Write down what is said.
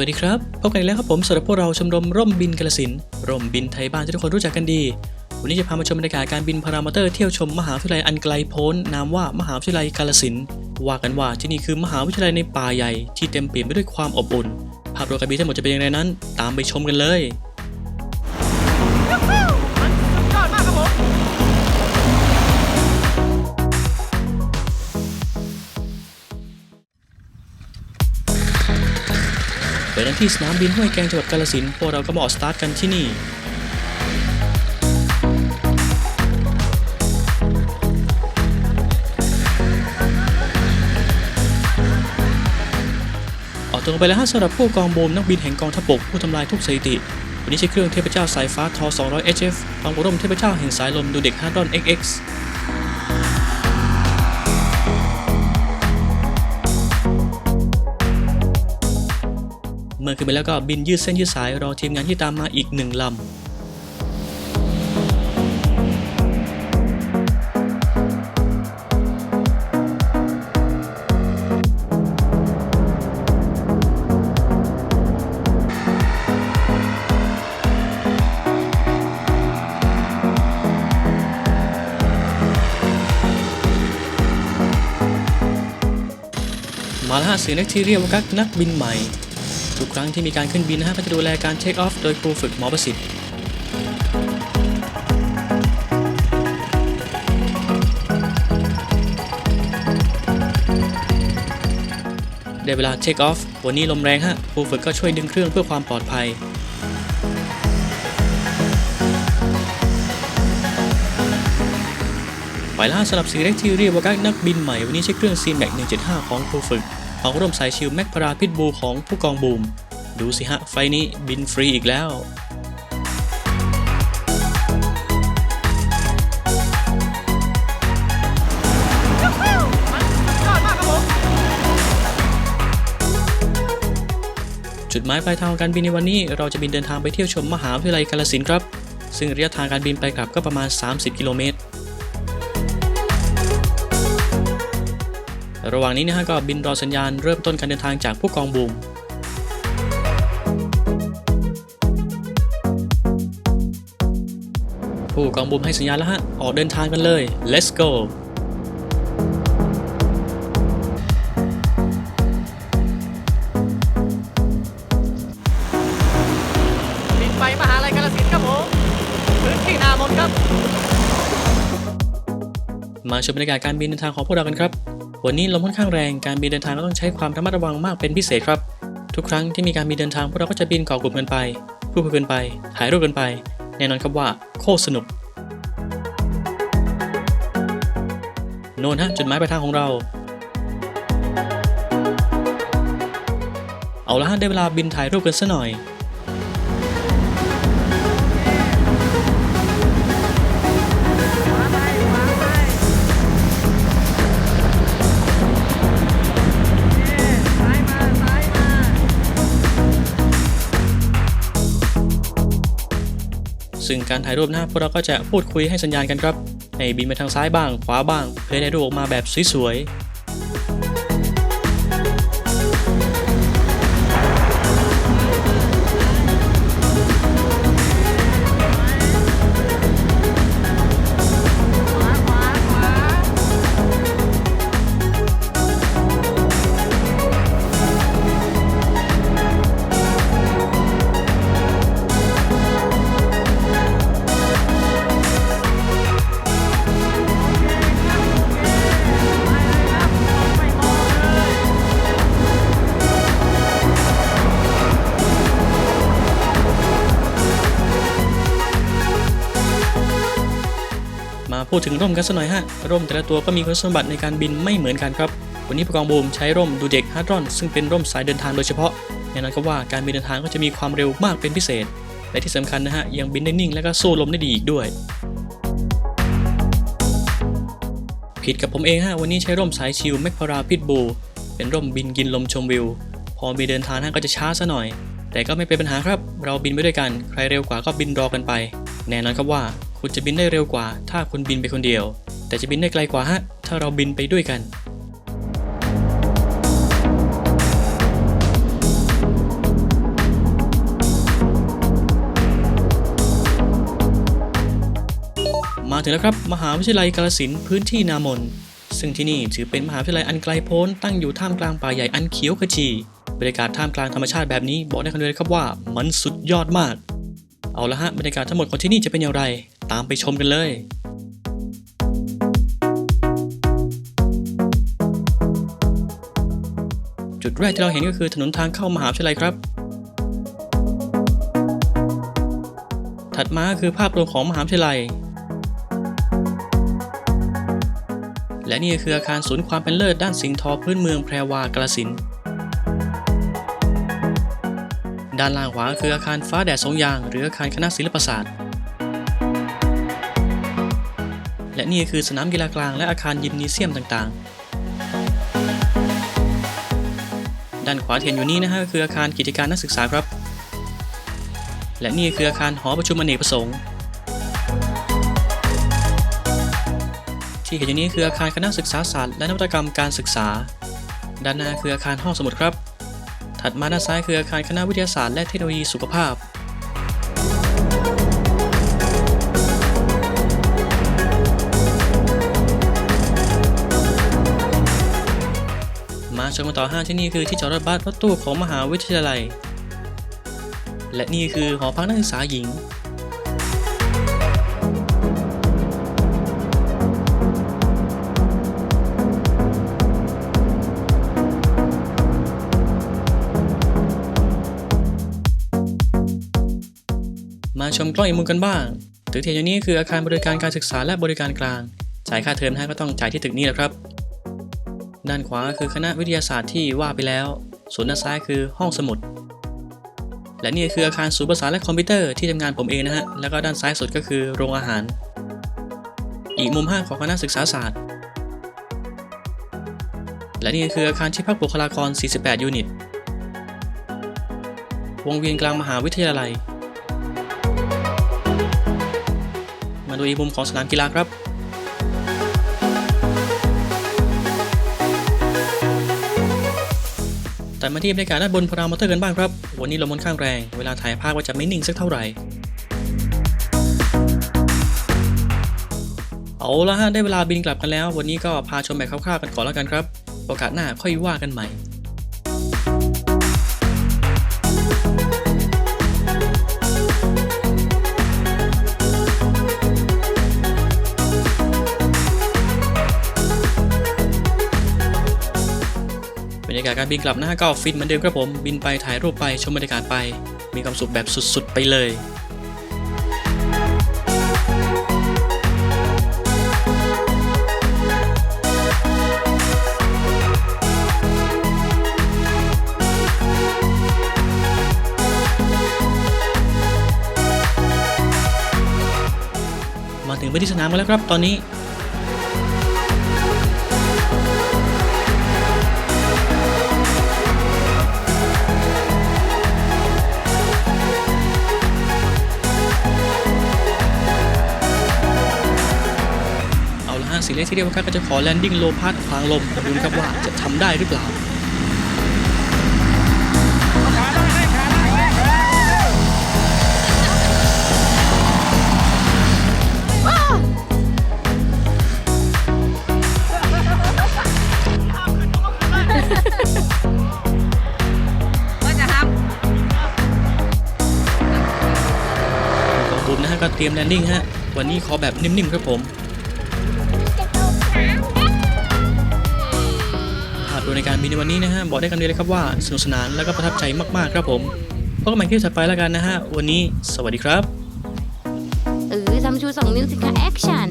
วัสดีครับ พบกันอีกแล้วครับผมสำหรับพวกเราชมรมร่มบินกาลสินร่มบินไทยบ้านที่ทุกคนรู้จักกันดี วันนี้จะพามาชมบรรยากาศการบินพารามอเตอร์เที่ยวชมมหาวิทยาลัยอันไกลโพ้นนามว่ามหาวิทยาลัยกาลสินว่ากันว่าที่นี่คือมหาวิทยาลัยในป่าใหญ่ที่เต็มเปี่ยมไปด้วยความอบอุ่น ภาพรวมการบินทั้งหมดจะเป็นอย่างไรนั้น ตามไปชมกันเลย ดกันที่สนามบินห้วยแกงจังหวัดกาฬสินธุ์พวกเราก็มาออกสตาร์ทกันที่นี่ออกตัวไปแล้วฮะสำหรับผู้กองโบมนักบินแห่งกองทัพบกผู้ทำลายทุกสถิติ วันนี้ใช้เครื่องเทพเจ้าสายฟ้าทอ200 HF พร้อมกับร่มเทพเจ้าแห่งสายลมดูเด็กฮาร์ดอน XX มื่อขึ้นไปแล้วก็บินยืดเส้นยืดสายรอทีมงานที่ตามมาอีกหนึ่งลำมาแล้วฮะเสียนักที่เรียกว่ากักนักบินใหม่ ทุกครั้งที่มีการขึ้นบินนะฮะก็จะดูแลการเทคออฟโดยครูฝึกหมอประสิทธิ์ได้เวลาเทคออฟ วันนี้ลมแรงฮะครูฝึกก็ช่วยดึงเครื่องเพื่อความปลอดภัยไปล่าสำหรับสีเล็กที่เรียกว่ากักนักบินใหม่ วันนี้ใช้เครื่อง c m a x 175 ของครูฝึก ของร่วมสายชิลแม็กพาราพิทบูของผู้กองบูม ดูสิฮะ ไฟนี้บินฟรีอีกแล้วจุดหมายปลายทางการบินในวันนี้เราจะบินเดินทางไปเที่ยวชมมหาวิทยาลัยกาฬสินครับ ซึ่งระยะทางการบินไปกลับก็ประมาณ 30 กิโลเมตร ระหว่างนี้นะฮะก็บินรอสัญญาณเริ่มต้นการเดินทางจากผู้กองบูมผู้กองบูมให้สัญญาณแล้วฮะ ออกเดินทางกันเลย let's go บินไปมหาลัยกาฬสินธุ์ครับผมพื้นที่นามนครับ มาชมบรรยากาศการบินเดินทางของพวกเรากันครับ วันนี้ลมค่อนข้างแรง การบินเดินทางก็ต้องใช้ความระมัดระวังมากเป็นพิเศษครับ ทุกครั้งที่มีการบินเดินทางพวกเราก็จะบินเกาะกลุ่มกันไป พูดคุยกันไป ถ่ายรูปกันไป แน่นอนครับว่าโคตรสนุก โน่นฮะจุดหมายปลายทางของเรา เอาละฮะได้เวลาบินถ่ายรูปกันซะหน่อย ซึ่งการถ่ายรูปนะพวกเราก็จะพูดคุยให้สัญญาณกันครับ ในบินไปทางซ้ายบ้าง ขวาบ้าง เพื่อให้ได้รูปออกมาแบบสวยๆ พูดถึงร่มกันสักหน่อยฮะ ร่มแต่ละตัวก็มีคุณสมบัติในการบินไม่เหมือนกันครับ วันนี้ผู้กองบูมใช้ร่มดูเด็กฮาร์ดรอน ซึ่งเป็นร่มสายเดินทางโดยเฉพาะแน่นอนครับว่าการบินเดินทางก็จะมีความเร็วมากเป็นพิเศษ และที่สำคัญนะฮะ ยังบินได้นิ่งและก็สู้ลมได้ดีอีกด้วย ผิดกับผมเองฮะ วันนี้ใช้ร่มสายชิลแมคพาราพิทบูเป็นร่มบินกินลมชมวิว พอมีเดินทางฮะก็จะช้าซะหน่อย แต่ก็ไม่เป็นปัญหาครับ เราบินไปด้วยกัน ใครเร็วกว่าก็บินรอกันไป แน่นอนครับว่า คุณจะบินได้เร็วกว่า ถ้าคุณบินไปคนเดียว แต่จะบินได้ไกลกว่าฮะ ถ้าเราบินไปด้วยกันมาถึงแล้วครับ มหาวิทยาลัยกาลสินพื้นที่นามน ซึ่งที่นี่ถือเป็นมหาวิทยาลัยอันไกลโพ้นตั้งอยู่ท่ามกลางป่าใหญ่อันเขียวขจีบรรยากาศท่ามกลางธรรมชาติแบบนี้บอกได้คำเดียวครับว่ามันสุดยอดมาก เอาละฮะบรรยากาศทั้งหมดของที่นี่จะเป็นอย่างไร ตามไปชมกันเลยจุดแรกที่เราเห็นก็คือถนนทางเข้ามหาวิทยาลัยครับ ถัดมาคือภาพรวมของมหาวิทยาลัย และนี่คืออาคารศูนย์ความเป็นเลิศด้านสิ่งทอพื้นเมืองแพรวากระสิน ด้านล่างขวาคืออาคารฟ้าแดดสองยาง หรืออาคารคณะศิลปศาสตร์ และนี่คือสนามกีฬากลางและอาคารยิมนีเซียมต่างๆ ด้านขวาที่เห็นอยู่นี้นะฮะก็คืออาคารกิจการนักศึกษาครับ และนี่คืออาคารหอประชุมอเนกประสงค์ ที่เห็นอยู่นี้คืออาคารคณะศึกษาศาสตร์และนวัตกรรมการศึกษา ด้านหน้าคืออาคารห้องสมุดครับ ถัดมาด้านซ้ายคืออาคารคณะวิทยาศาสตร์และเทคโนโลยีสุขภาพ มาชมกันต่อห้างที่นี่คือที่จอดรถบัสรถตู้ของมหาวิทยาลัย และนี่คือหอพักนักศึกษาหญิง มาชมกล้องอีกมุมกันบ้าง ตึกที่เห็นอยู่นี้คืออาคารบริการการศึกษาและบริการกลาง จ่ายค่าเทอมนะฮะก็ต้องจ่ายที่ตึกนี้แหละครับ ด้านขวาคือคณะวิทยาศาสตร์ที่ว่าไปแล้ว ส่วนด้านซ้ายคือห้องสมุด และนี่คืออาคารศูนย์ประสาและคอมพิวเตอร์ที่ทำงานผมเองนะฮะ แล้วก็ด้านซ้ายสุดก็คือโรงอาหาร อีกมุมห้างของคณะศึกษาศาสตร์ และนี่คืออาคารที่พักบุคลากร 48 ยูนิต วงเวียนกลางมหาวิทยาลัยมาดูอีกมุมของสนามกีฬาครับ แต่มาที่บรรยากาศด้านบนพารามอเตอร์กันบ้างครับ วันนี้ลมค่อนข้างแรง เวลาถ่ายภาพก็จะไม่นิ่งสักเท่าไหร่ เอาละฮะได้เวลาบินกลับกันแล้ว วันนี้ก็พาชมแบบคร่าวๆกันก่อนแล้วกันครับ โอกาสหน้าค่อยว่ากันใหม่ากาศการบินกลับนะฮะก็ฟินเหมือนเดิมครับผม บินไปถ่ายรูปไปชมบรรยากาศไป มีความสุขแบบสุดๆ ไปเลยมาถึงไปที่สนามกันแล้วครับตอนนี้ ที่เรียกว่าก็จะขอแลนดิ้งโลพาดขวางลมดูนะครับว่าจะทำได้หรือเปล่าว่จะทของผมนะฮะก็เตรียมแลนดิ้งฮะ วันนี้ขอแบบนิ่มๆครับผม ดูในการบินในวันนี้นะฮะบอกได้คำเดียวเลยครับว่าสนุกสนานแล้วก็ประทับใจมากๆครับผมพบกันใหม่คลิปถัดไปแล้วกันนะฮะวันนี้ สวัสดีครับเออทำชูสองนิ้วสิคะแอคชั่น